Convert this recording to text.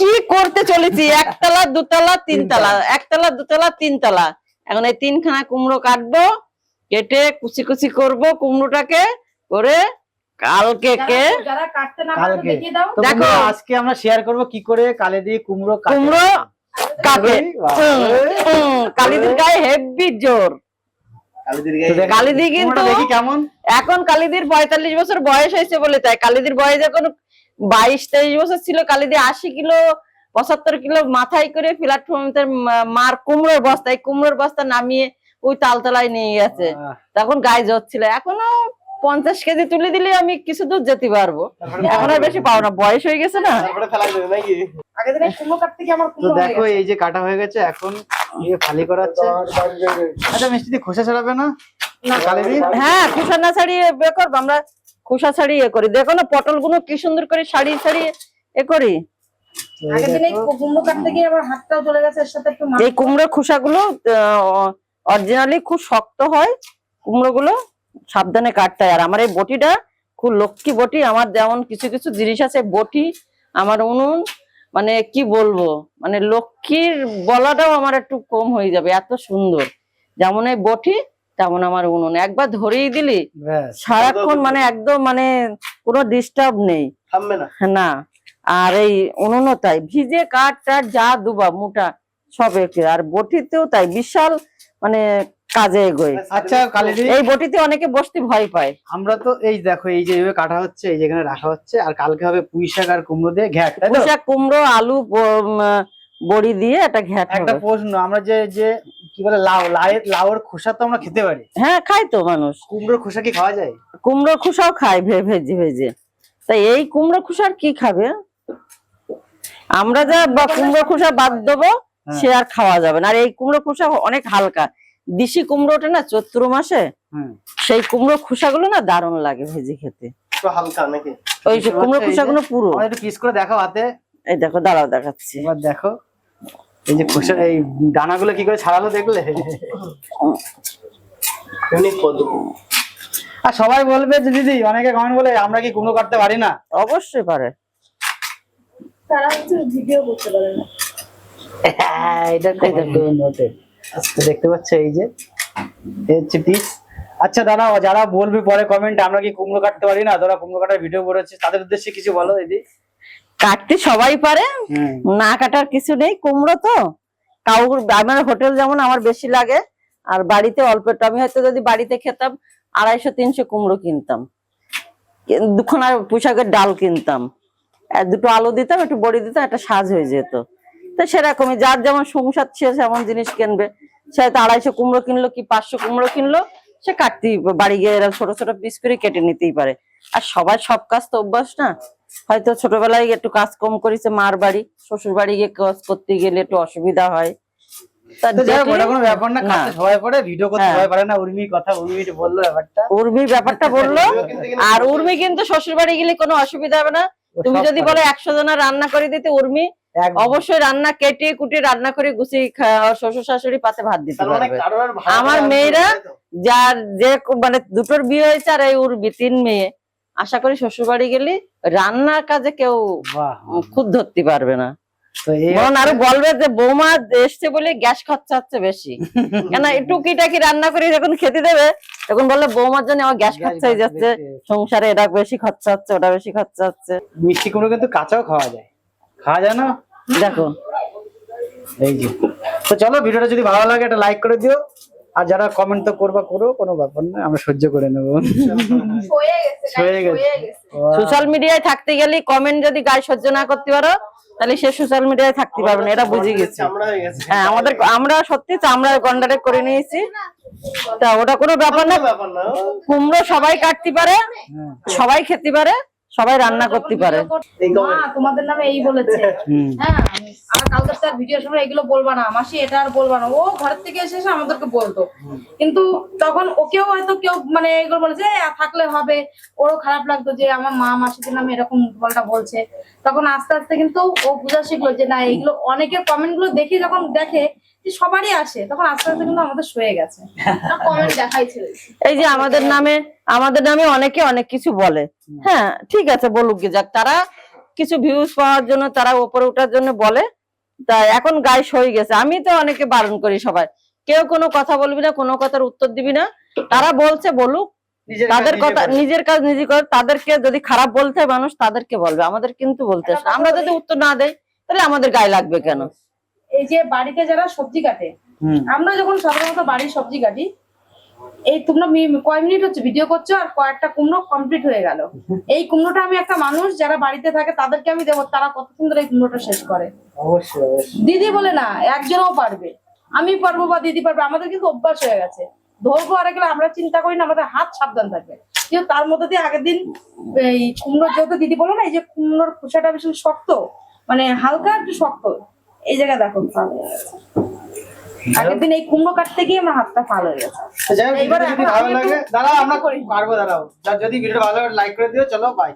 কি করতে চলেছি? একতলা দুতলা তিনতলা। একতলা দুতলা তিনতলা। এখন এই তিনখানা কুমড়ো কাটবো কেটে কুচি কুচি করব কুমড়োটাকে করে কালকে কে যারা- যারা কাটতে না পারো কালকে। দেখিয়ে দাও। তো দেখো। আজকে আমরা শেয়ার করব কি করে কালে দিয়ে কুমড়ো কুমড়ো কাকে কালিদির গায়ে হেভি জোর। কালিদি কিন্তু দেখি কেমন। এখন কালিদির পঁয়তাল্লিশ বছর বয়স হয়েছে বলে তাই। কালিদির বয়স যখন বাইশ তেইশ বছর ছিল কালিদি আশি কিলো পঁচাত্তর কিলো মাথায় করে প্ল্যাটফর্ম মার কুমড়োর বস্তা এই কুমড়োর বস্তা নামিয়ে ওই তালতলায় নিয়ে গেছে। তখন গায়ে জ্বর ছিল। এখনও পঞ্চাশ কেজি তুলে দিলে আমি কিছু দূর যেতে পারব। এখন আর বেশি পাও না বয়স হয়ে গেছে না। তো দেখো এই যে কাটা হয়ে গেছে এখন ইয়ে ফালি করা আচ্ছা মিষ্টি খোসা ছাড়াবে না? হ্যাঁ খোসা না ছাড়িয়ে বে করব। আমরা খোসা ছাড়িয়ে এ করি। দেখো না পটলগুলো কি সুন্দর করে ছাড়িয়ে ছাড়িয়ে এ করি। কুমড়ো এই কুমড়ো খোসাগুলো অরিজিনালি খুব শক্ত হয় কুমড়ো গুলো সাবধানে কাটতে হয়। আর আমার এই বটিটা খুব লক্ষ্মী বটি আমার যেমন কিছু কিছু জিনিস আছে বটি আমার উনুন মানে কি বলব মানে লক্ষ্মীর বলাটাও আমার একটু কম হয়ে যাবে এত সুন্দর। যেমন এই বটি তেমন আমার উনুন। একবার ধরেই দিলি সারাক্ষণ মানে একদম মানে কোনো ডিস্টার্ব নেই। না। না। আর এই উনুনও তাই। ভিজে কাঠ টাট যা দুবা মোটা সব একে আর বটিতেও তাই বিশাল মানে কাজে এগোয়। আচ্ছা কালিদি এই বটিতে অনেকে বসতে ভয় পায়। আমরা তো এই দেখো এই যে এইভাবে কাটা হচ্ছে এই যেখানে রাখা হচ্ছে আর কালকে হবে পুঁই শাক আর কুমড়ো দিয়ে ঘ্যাট তাই তো? পুঁইশাক, কুমড়ো আলু বড়ি দিয়ে একটা ঘ্যাট একটা প্রশ্ন আমরা যে যে কি বলে লাউ লাউয়ের লাউয়ের খোসা তো আমরা খেতে পারি। হ্যাঁ খায় তো মানুষ। কুমড়োর খোসা কি খাওয়া যায়? কুমড়ো খোসাও খায় ভেজে ভেজে। তাই এই কুমড়ো খোসার কি খাবে? আমরা যা বা কুমড়ো খোসা বাদ দেবো হ্যাঁ। সে আর খাওয়া যাবে না। আর এই কুমড়ো খোসা অনেক হালকা। দেশি কুমড়োটা না চৈত্র মাসে সেই কুমড়ো খোসাগুলো না দারুণ লাগে ভেজে খেতে। হালকা নাকি? ওই যে কুমড়ো খোসাগুলো পুরো। একটু পিস করে দেখাও হাতে। এই দেখো দাঁড়াও দেখাচ্ছি। এবার দেখো। এই যে খোসা এই দানাগুলো কি করে ছাড়ালো দেখলে? এমনি আর সবাই বলবে যে দিদি অনেকে কমেন্ট বলে আমরা কি কুমড়ো কাটতে পারি না? অবশ্যই পারে। তারা হচ্ছে ভিডিও করতে পারে না। হ্যাঁ, এটা দেখতে পাচ্ছ এই যে হচ্ছে পিস আচ্ছা দাদা যারা বলবে পরে কমেন্ট আমরা কি কুমড়ো কাটতে পারি না? তোরা কুমড়ো কাটার ভিডিও করেছে তাদের উদ্দেশ্যে কিছু বলো দিদি। কাটতে সবাই পারে না কাটার কিছু নেই কুমড়ো তো। কাউর আমার হোটেল যেমন আমার বেশি লাগে আর বাড়িতে অল্প একটু। আমি হয়তো যদি বাড়িতে খেতাম আড়াইশো তিনশো কুমড়ো কিনতাম। দুখানা পোশাকের ডাল কিনতাম। দুটো আলু দিতাম একটু বড়ি দিতাম একটা সাজ হয়ে যেত। তো সেরকমই যার যেমন সংসার সে যেমন জিনিস কিনবে। সে হয়তো আড়াইশো কুমড়ো কিনলো কি পাঁচশো কুমড়ো কিনলো সে কাটতেই বাড়ি গিয়ে এরকম ছোট ছোট পিস করে কেটে নিতেই পারে। আর সবাই সব কাজ তো অভ্যাস না। হয়তো ছোটবেলায় একটু কাজ কম করেছে মার বাড়ি শ্বশুর বাড়ি গিয়ে কাজ করতে গেলে একটু অসুবিধা হয়। আর উর্মি কিন্তু শ্বশুর বাড়ি গেলে কোনো অসুবিধা হবে না। তুমি যদি বলো একশো জনের রান্না করে দিতে উর্মি। অবশ্যই রান্না কেটে কুটে রান্না করে গুছিয়ে শ্বশুর শাশুড়ি পাতে ভাত দিতে মানে পারবে। আমার মেয়েরা- যার যে মানে দুটোর বিয়ে হয়েছে আর এই উর্মি তিন মেয়ে আশা করি শ্বশুর বাড়ি গেলে রান্নার কাজে কেউ খুদ ধরতে পারবে না। আরও বলবে যে বৌমা এসছে বলে গ্যাস খরচা হচ্ছে বেশি। কেন একটু টুকিটাকি রান্না করে যখন খেতে দেবে তখন বললে বৌমার জন্য আমার গ্যাস খরচা হয়ে যাচ্ছে সংসারে এটা বেশি খরচা হচ্ছে ওটা বেশি খরচা হচ্ছে। মিষ্টি কুমড়ো কিন্তু কাঁচাও খাওয়া যায়। খাওয়া যায় না? দেখো। এই যে। তো চলো ভিডিওটা যদি ভালো লাগে একটা লাইক করে দিও। আর যারা কমেন্ট তো করবা করো কোনো ব্যাপার না আমরা সহ্য করে নেব। হয়ে গেছে হয়ে। হয়ে সোশ্যাল মিডিয়ায় থাকতে গেলে কমেন্ট যদি গায়ে সহ্য না করতে পারো তাহলে সে সোশ্যাল মিডিয়ায় থাকতে পারবে না এটা বুঝে গেছি। হ্যাঁ আমাদের আমরা সত্যি চামড়া কন্ডাক্ট করে নিয়েছি। তা ওটা কোনো ব্যাপার না। কুমড়ো সবাই কাটতে পারে হ্যাঁ। সবাই খেতে পারে সবাই রান্না করতে পারে। তোমাদের নামে এই বলেছে। হ্যাঁ আর কালকে তার ভিডিও সময় এগুলো বলবা না। মাসি এটা আর বলবা না। ও ঘরের থেকে এসে এসে আমাদেরকে বলতো। কিন্তু তখন ওকেও হয়তো কেউ মানে এগুলো বলেছে "এ, থাকলে হবে। ওরও খারাপ লাগতো যে আমার মা মাসিদের নামে এরকম বলটা বলছে। তখন আস্তে আস্তে কিন্তু ও বুঝা শিখলো যে না এইগুলো অনেকের কমেন্টগুলো দেখে যখন দেখে যে সবারই আসে তখন আস্তে আস্তে কিন্তু আমাদের সয়ে গেছে। কমেন্ট দেখাই ছিল এই যে আমাদের নামে আমাদের নামে অনেকে অনেক কিছু বলে। হ্যাঁ ঠিক আছে বলুক গে যাক তারা কিছু ভিউজ পাওয়ার জন্য তারা উপরে ওঠার জন্য বলে। তা এখন গায়ে সই গেছে। আমি তো অনেকে বারণ করি সবাই। কেউ কোনো কথা বলবি না কোনো কথার উত্তর দিবি না। তারা বলছে বলুক তাদের কথা নিজের কাজ নিজে করে। তাদেরকে যদি খারাপ বলতে হয় মানুষ তাদেরকে বলবে। আমাদের কিন্তু বলতে আমরা যদি উত্তর না দেই তাহলে আমাদের গায়ে লাগবে কেন? এই যে বাড়িতে যারা সবজি কাটে আমরা যখন সাধারণত বাড়ির সবজি কাটি এই তোমরা কয় মিনিট হচ্ছে ভিডিও করছ আর কয়েকটা কুমড়ো কমপ্লিট হয়ে গেল। এই কুমড়োটা আমি একটা মানুষ যারা বাড়িতে থাকে তাদেরকে আমি দেবো তারা কত সুন্দর এই কুমড়োটা শেষ করে। দিদি বলে না একজনও পারবে। আমি পারব বা দিদি পারবে আমাদের কিন্তু অভ্যাস হয়ে গেছে। ধরবো আর গেলে আমরা চিন্তা করি না আমাদের হাত সাবধান থাকবে। কিন্তু তার মধ্যে দিয়ে আগের দিন এই কুমড়োর যেহেতু দিদি বলো না এই যে কুমড়োর খোসাটা ভীষণ শক্ত মানে হালকা একটু শক্ত। এই জায়গায় দেখো। আগের দিন এই কুমড়ো কাটতে গিয়ে আমার হাতটা ফাল হয়ে গেছে। যাই হোক যদি ভালো লাগে দাঁড়াও আমরা করি। পারব দাঁড়াও। যদি ভিডিও ভালো লাগে লাইক করে দিও চলো বাই